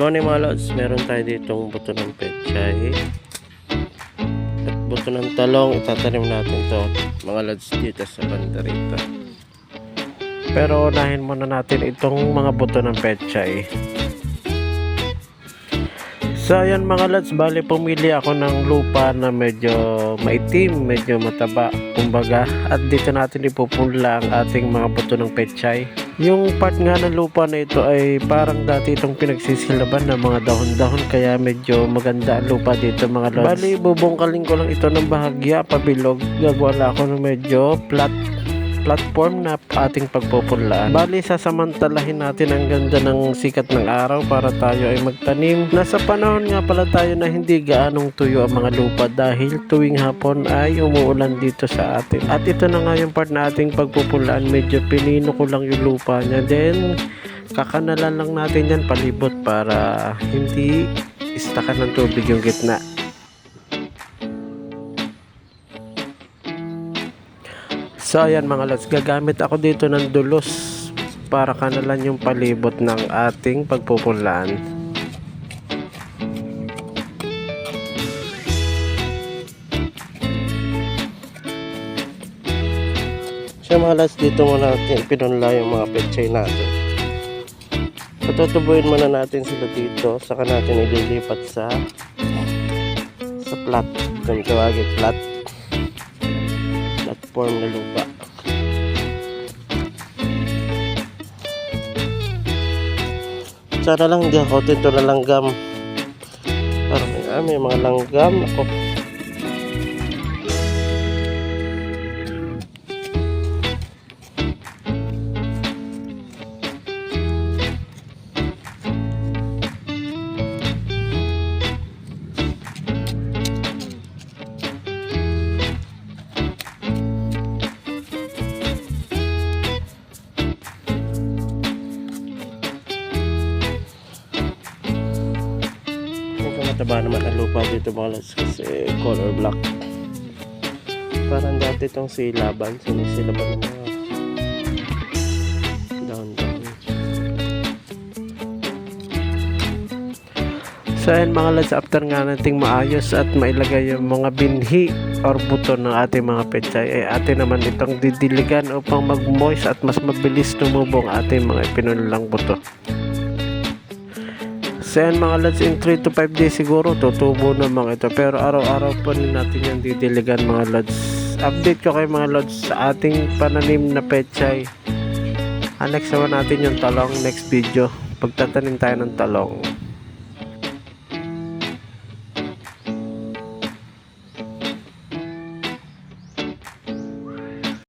morning mga lods, meron tayo ditong buto ng pechay at buto ng talong, itatanim natin to mga lods dito sa banda rito. Pero unahin muna natin itong mga buto ng pechay. So ayan mga lods, bali pumili ako ng lupa na medyo maitim, medyo mataba, kumbaga. At dito natin ipupunla ang ating mga buto ng pechay. Yung part nga ng lupa na ito ay parang dati itong pinagsisilaban ng mga dahon-dahon kaya medyo maganda ang lupa dito mga lods. Bali bubungkalin ko lang ito ng bahagya, pabilog. Gagawa lang ako ng medyo flat platform na ating pagpupunlaan. Bali, sasamantalahin natin ang ganda ng sikat ng araw para tayo ay magtanim. Nasa panahon nga pala tayo na hindi gaanong tuyo ang mga lupa dahil tuwing hapon ay umuulan dito sa atin. At ito na nga yung part na ating pagpupunlaan. Medyo pinino ko lang yung lupa niya. Then, kakanalan lang natin yan palibot para hindi istakan ng tubig yung gitna. So ayan mga lods, gagamit ako dito ng dulos para kanalan yung palibot ng ating pagpupunlaan. So mga lods, dito muna natin pinunla yung mga pechay natin. Patutubuin muna natin sila dito, saka natin ililipat sa sa plat, kung tawagin plat platform na lupa. Sana lang hindi ako dito na langgam. Parang ah, may mga langgam ako. Mataba naman ang lupa dito mga lads kasi color black. Parang dati itong silaban, sinisilaban ng mga down-down. So ayan mga lads, after nga nating maayos at mailagay yung mga binhi or buto ng ating mga pechay ay atin naman itong didiligan upang mag-moist at mas mabilis tumubo ang ating mga pinulang buto. So yan mga lads, in 3 to 5 days siguro tutubo na mga ito. Pero araw-araw pa rin natin yung didiligan mga lads. Update ko kayo mga lads sa ating pananim na pechay. Ah, next naman natin yung talong next video. Pagtatanim tayo ng talong.